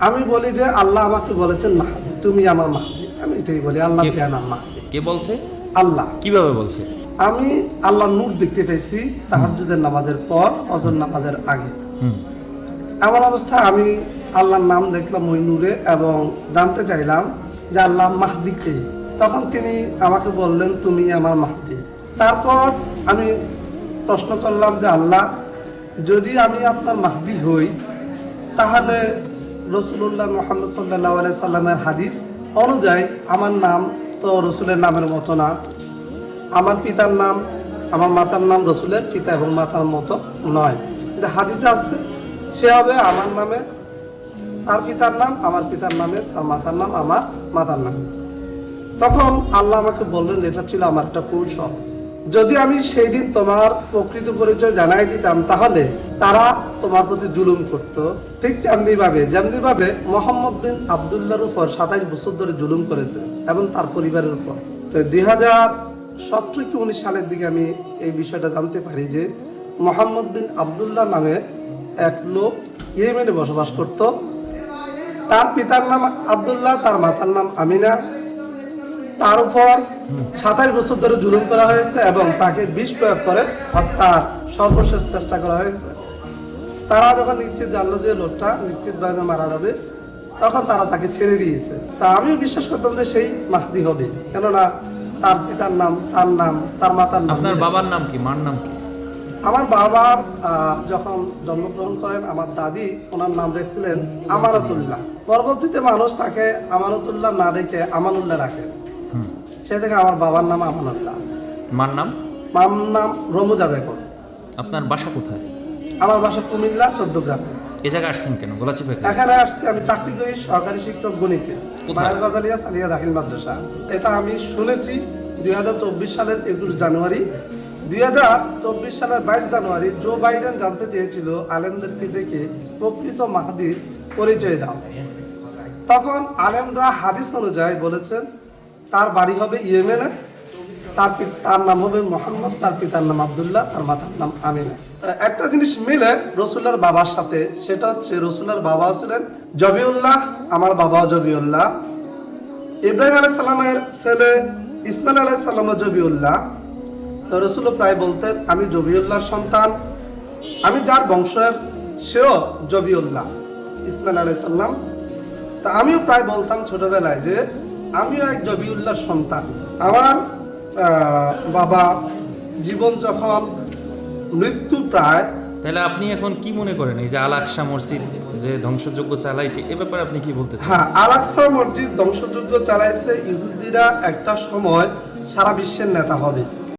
আমি বলি যে আল্লাহ আমাকে বলেছেন মাহাদি তুমি আমার মাহাদি। আমি এটাই বলি আল্লাহ জ্ঞান মাহাদি। কে বলছে? আল্লাহ। কীভাবে বলছে? আমি আল্লাহ নূর দেখতে পেয়েছি তাহাজুদের নামাজের পর ফজর নামাজের আগে। এমন অবস্থায় আমি আল্লাহর নাম দেখলাম ওই নূরে এবং জানতে চাইলাম যে আল্লাহ মাহদি কে? তখন তিনি আমাকে বললেন তুমি আমার মাহদি। তারপর আমি প্রশ্ন করলাম যে আল্লাহ যদি আমি আপনার মাহদি হই তাহলে রসুল্লাহ মোহাম্মদ সাল্লাহ সাল্লামের হাদিস অনুযায়ী আমার নাম তো রসুলের নামের মতো না। আমার পিতার নাম, আমার মাতার নাম রসুলের পিতা এবং মাতার মতো নয়। কিন্তু হাদিসে আছে, সে হবে আমার নামে তার পিতার নাম, আমার পিতার নামে তার মাতার নাম, আমার মাতার নাম। তখন আল্লাহ আমাকে বললেন, এটা ছিল আমার একটা কৌশল। যদি আমি সেই দিন তোমার প্রকৃত পরিচয় জানাই দিতাম, তাহলে তারা তোমার প্রতি জুলুম করত। ঠিক তেমনি ভাবে যেমনি ভাবে মোহাম্মদ বিন আবদুল্লাহর উপর সাতাইশ বছর ধরে জুলুম করেছে এবং তার পরিবারের উপর। তো দুই হাজার সতেরো কি উনিশ সালের দিকে আমি এই বিষয়টা জানতে পারি যে, মোহাম্মদ বিন আবদুল্লাহ নামে এক লোক ইয়েমেনে বসবাস করত। তার পিতার নাম আবদুল্লাহ, তার মাতার নাম আমিনা। তার উপর সাতাশ বছর ধরে জুলুম করা হয়েছে এবং তাকে বিষ প্রয়োগ করে হত্যার সর্বশেষ চেষ্টা করা হয়েছে। তারা যখন নিশ্চিত জানলো যে লোকটা নিশ্চিতভাবে মারা যাবে তখন তারা তাকে ছেড়ে দিয়েছে। তা আমিও বিশ্বাস করতাম যে সেই মাহদি হবে। কেননা তার পিতার নাম তার নাম তার মাতার নাম আপনার বাবার নাম কি? মার নাম কি? আমার বাবা যখন জন্মগ্রহণ করেন আমার দাদি ওনার নাম রেখেছিলেন আমানতুল্লাহ। পরবর্তীতে মানুষ তাকে আমানতুল্লাহ না রেখে আমানুল্লাহ রাখে। হুম সে থেকে আমার বাবার নাম আমানুল্লাহ মার নাম? মাম নাম রমুজা বেগম আপনার বাসা কোথায়? আমার বাসা কুমিল্লা চোদ্দ গ্রাম। এ জায়গায় আসছেন কেন? গোলাচিপে এখানে আসছি আমি চাকরি করি সহকারী শিক্ষক গণিতে। গজালিয়া সালিয়া দাখিল মাদ্রাসা। এটা আমি শুনেছি দুই হাজার চব্বিশ সালের একুশ জানুয়ারি। দুই হাজার চব্বিশ সালের বাইশ জানুয়ারি জো বাইডেন জানতে চেয়েছিল আলেমদেরকে ডেকে প্রকৃত মাহাদির পরিচয় দাও। তখন আলেমরা হাদিস অনুযায়ী বলেছেন তার বাড়ি হবে ইয়েমেনে, তার তার নাম হবে মোহাম্মদ, তার পিতার নাম আবদুল্লাহ, তার মাতার নাম আমিনা। একটা জিনিস মিলে রসুল্লার বাবার সাথে, সেটা হচ্ছে রসুল্লার বাবা ছিলেন জবিউল্লাহ, আমার বাবাও জবিউল্লাহ। ইব্রাহিম আলাই সাল্লামের ছেলে ইসমাইল আলাই সাল্লাম জবিউল্লাহ। তো রসুল প্রায় বলতেন, আমি জবিউল্লাহর সন্তান, আমি যার বংশের সেও জবিউল্লাহ, ইসমাইল আলাই সাল্লাম তা আমিও প্রায় বলতাম ছোটবেলায় যে আমিও এক জবিউল্লাহর সন্তান। আমার বাবা জীবন যখন মৃত্যু প্রায় তাহলে আপনি এখন কি মনে করেন? এই যে আল আকসা মসজিদ যে ধ্বংসযজ্ঞ চালাইছে এ ব্যাপারে আপনি কি বলতে হ্যাঁ আলাক্সা মসজিদ ধ্বংসযজ্ঞ চালাইছে ইহুদিরা একটা সময় সারা বিশ্বের নেতা হবে।